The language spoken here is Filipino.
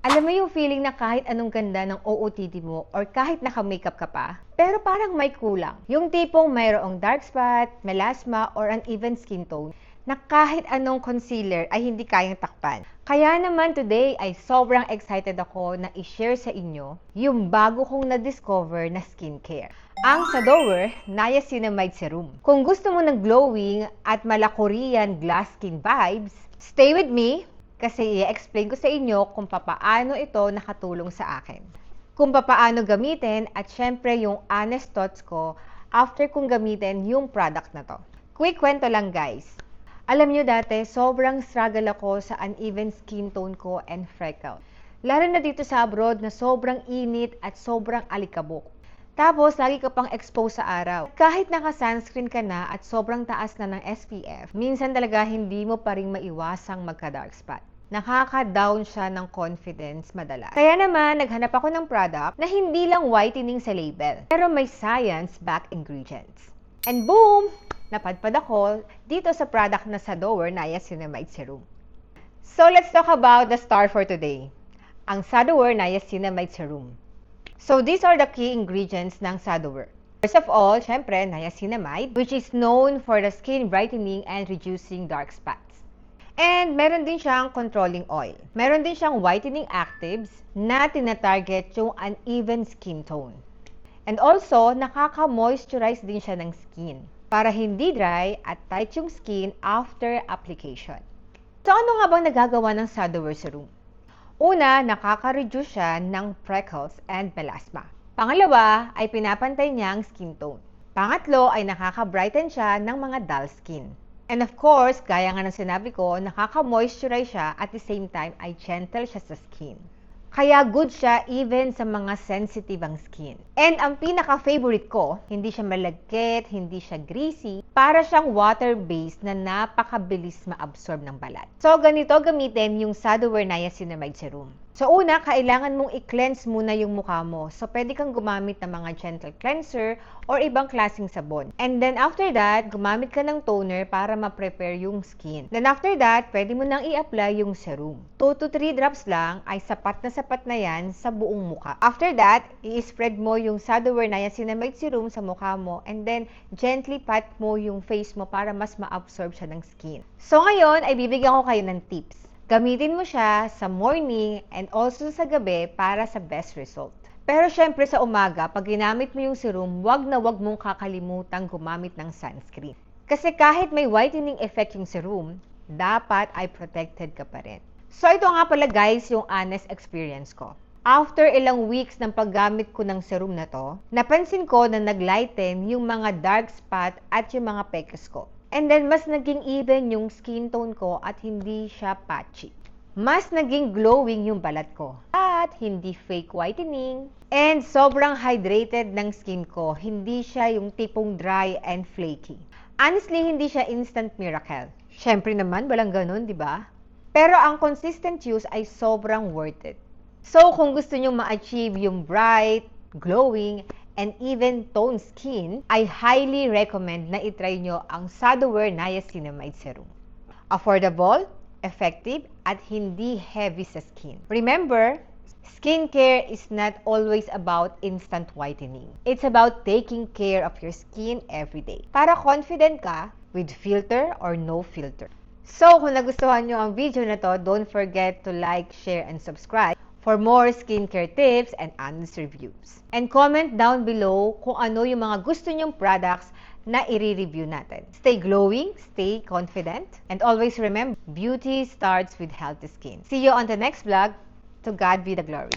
Alam mo yung feeling na kahit anong ganda ng OOTD mo or kahit naka-makeup ka pa, pero parang may kulang. Yung tipong mayroong dark spot, melasma, or uneven skin tone na kahit anong concealer ay hindi kayang takpan. Kaya naman today ay sobrang excited ako na i-share sa inyo yung bago kong na-discover na skincare. Ang Sadower Niacinamide Serum. Kung gusto mo ng glowing at mala Korean glass skin vibes, stay with me kasi i-explain ko sa inyo kung papaano ito nakatulong sa akin. Kung papaano gamitin at syempre yung honest thoughts ko after kong gamitin yung product na to. Quick kwento lang guys. Alam nyo dati, sobrang struggle ako sa uneven skin tone ko and freckle. Lalo na dito sa abroad na sobrang init at sobrang alikabok. Tapos, lagi ka pang exposed sa araw. Kahit naka-sunscreen ka na at sobrang taas na ng SPF, minsan talaga hindi mo pa rin maiwasang magka-dark spot. Nakaka-down siya ng confidence madalas. Kaya naman, naghanap ako ng product na hindi lang whitening sa label, pero may science-backed ingredients. And boom! Napadpad ako dito sa product na sa Dower Niacinamide Serum. So let's talk about the star for today, ang Sadower Niacinamide Serum. So these are the key ingredients ng Sadower. First of all, syempre, niacinamide, which is known for the skin brightening and reducing dark spots. And meron din siyang controlling oil. Meron din siyang whitening actives na tinatarget yung uneven skin tone. And also, nakaka-moisturize din siya ng skin para hindi dry at tight yung skin after application. So ano nga bang nagagawa ng Sadower Serum? Una, nakaka-reduce siya ng freckles and melasma. Pangalawa, ay pinapantay niya ang skin tone. Pangatlo, ay nakaka-brighten siya ng mga dull skin. And of course, gaya nga ng sinabi ko, nakaka-moisturize siya at the same time ay gentle siya sa skin. Kaya good siya even sa mga sensitive ang skin. And ang pinaka-favorite ko, hindi siya malagkit, hindi siya greasy, para siyang water-based na napakabilis ma-absorb ng balat. So ganito gamitin yung Sadower Niacinamide Serum. So una, kailangan mong i-cleanse muna yung mukha mo. So pwede kang gumamit ng mga gentle cleanser or ibang klaseng sabon. And then after that, gumamit ka ng toner para ma-prepare yung skin. Then after that, pwede mo nang i-apply yung serum. 2 to 3 drops lang ay sapat na sapat na yan sa buong mukha. After that, i-spread mo yung Sadower Niacinamide Serum sa mukha mo and then gently pat mo yung face mo para mas ma-absorb siya ng skin. So ngayon, ay bibigyan ko kayo ng tips. Gamitin mo siya sa morning and also sa gabi para sa best result. Pero syempre sa umaga, pag ginamit mo yung serum, wag na wag mong kakalimutan gumamit ng sunscreen. Kasi kahit may whitening effect yung serum, dapat ay protected ka pa rin. So ito nga pala guys yung honest experience ko. After ilang weeks ng paggamit ko ng serum na to, napansin ko na naglighten yung mga dark spot at yung mga pekes ko. And then, mas naging even yung skin tone ko at hindi siya patchy. Mas naging glowing yung balat ko. At hindi fake whitening. And sobrang hydrated ng skin ko. Hindi siya yung tipong dry and flaky. Honestly, hindi siya instant miracle. Siyempre naman, walang ganun, di ba? Pero ang consistent use ay sobrang worth it. So, kung gusto nyo ma-achieve yung bright, glowing, and even toned skin, I highly recommend na itry nyo ang Sadower Niacinamide Serum. Affordable, effective, at hindi heavy sa skin. Remember, skincare is not always about instant whitening. It's about taking care of your skin every day. Para confident ka with filter or no filter. So, kung nagustuhan nyo ang video na to, don't forget to like, share, and subscribe for more skincare tips and honest reviews. And comment down below kung ano yung mga gusto nyong products na i-review natin. Stay glowing, stay confident, and always remember, beauty starts with healthy skin. See you on the next vlog. To God be the glory.